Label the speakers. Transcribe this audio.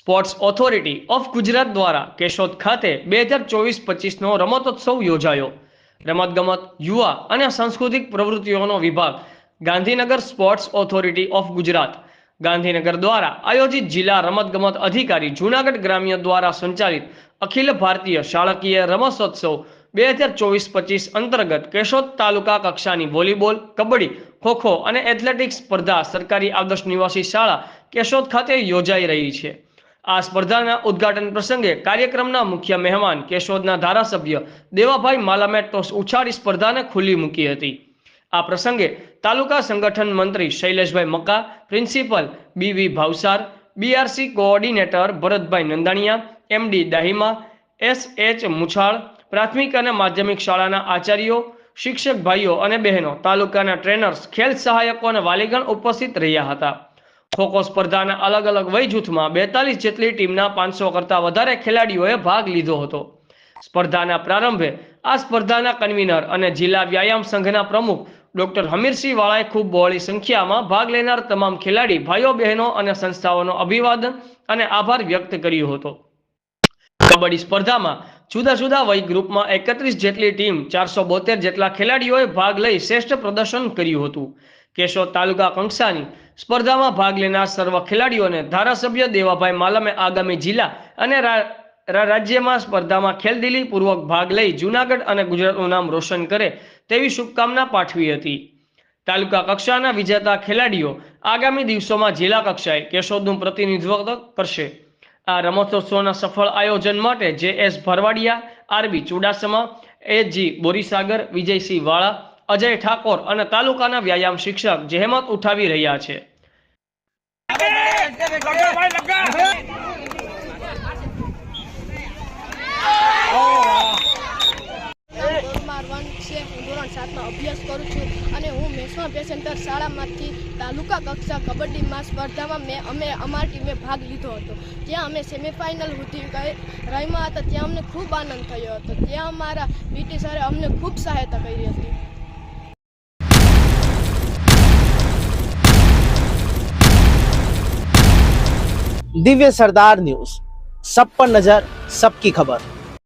Speaker 1: Sports authority of Gujarat દ્વારા કેશોદ ખાતે બે હજાર ચોવીસ પચીસનો રમતોત્સવ યોજાયો. રમતગમત, યુવા અને સાંસ્કૃતિક પ્રવૃત્તિઓનો વિભાગ Gandhinagar sports authority of Gujarat Gandhinagar દ્વારા આયોજિત જિલ્લા રમતગમત અધિકારી જૂનાગઢ ગ્રામ્ય દ્વારા સંચાલિત અખિલ ભારતીય શાળકીય રમતોત્સવ બે હજાર ચોવીસ પચીસ અંતર્ગત કેશોદ તાલુકા કક્ષાની વોલીબોલ, કબડ્ડી, ખોખો અને એથ્લેટિક્સ સ્પર્ધા સરકારી આદર્શ નિવાસી શાળા કેશોદ ખાતે યોજાઈ રહી છે. આ સ્પર્ધાના ઉદ્ઘાટન પ્રસંગે કાર્યક્રમના મુખ્ય મહેમાન કેશોદના ધારાસભ્ય દેવાભાઈ માલામે ટોસ ઉછાળી સ્પર્ધાને ખુલ્લી મૂકી હતી. આ પ્રસંગે તાલુકા સંગઠન મંત્રી Shaileshbhai Maka principal B V Bhavsar BRC coordinator Bharatbhai Nandaniya MD Dahima, S H Muchhal, પ્રાથમિક અને માધ્યમિક શાળાના આચાર્યો, શિક્ષક ભાઈઓ અને બહેનો તાલુકાના ટ્રેનર્સ, ખેલ સહાયકો અને વાલીગણ ઉપસ્થિત રહ્યા હતા. ખોખો સ્પર્ધાના અલગ અલગ વય જૂથમાં બેતાલીસ જેટલી ટીમના પાંચસો કરતાં વધારે ખેલાડીઓએ ભાગ લીધો હતો. સ્પર્ધાના પ્રારંભે આ સ્પર્ધાના કન્વીનર અને જિલ્લા વ્યાયામ સંઘના પ્રમુખ ડોક્ટર હમીરસિંહ વાળાએ ખૂબ બહોળી સંખ્યામાં ભાગ લેનાર તમામ ખેલાડી, ભાઈઓ, બહેનો અને સંસ્થાઓનો અભિવાદન અને આભાર વ્યક્ત કર્યો હતો. કબડ્ડી સ્પર્ધામાં જુદા જુદા વય ગ્રુપમાં એકત્રીસ જેટલી ટીમ ચારસો બોતેર જેટલા ખેલાડીઓએ ભાગ લઈ શ્રેષ્ઠ પ્રદર્શન કર્યું હતું. કેશોદ તાલુકા કક્ષાની સ્પર્ધામાં ભાગ લેનાર સર્વ ખેલાડીઓને ધારાસભ્ય દેવાભાઈ માલમે આગામી જિલ્લા અને રાજ્યમાં સ્પર્ધામાં ખેલદિલીપૂર્વક ભાગ લઈ જૂનાગઢ અને ગુજરાતનું નામ રોશન કરે તેવી શુભકામના પાઠવી હતી. તાલુકા કક્ષાના વિજેતા ખેલાડીઓ આગામી દિવસોમાં જિલ્લા કક્ષાએ કેશોદનું પ્રતિનિધિત્વ કરશે. આ રમતોત્સવના સફળ આયોજન માટે J S Bharvadiya RB Chudasama A G Borisagar, Vijaysinh Vala, Ajay Thakor અને તાલુકાના વ્યાયામ શિક્ષક જહેમત ઉઠાવી રહ્યા છે.
Speaker 2: અભ્યાસ કરું છું. વિશ્વ પેસેન્ટર શાળામાંથી તાલુકા કક્ષા કબડ્ડીમાં સ્પર્ધામાં મેં અમે અમારી ટીમે ભાગ લીધો હતો. ત્યાં અમે સેમિફાઇનલ સુધી રમ્યા હતા. ત્યાં અમને ખૂબ આનંદ થયો હતો. ત્યાં અમારા બીટી સરે અમને ખૂબ સહાયતા કરી હતી.
Speaker 3: દિવ્ય સરદાર ન્યૂઝ. સબ પર નજર સબકી ખબર.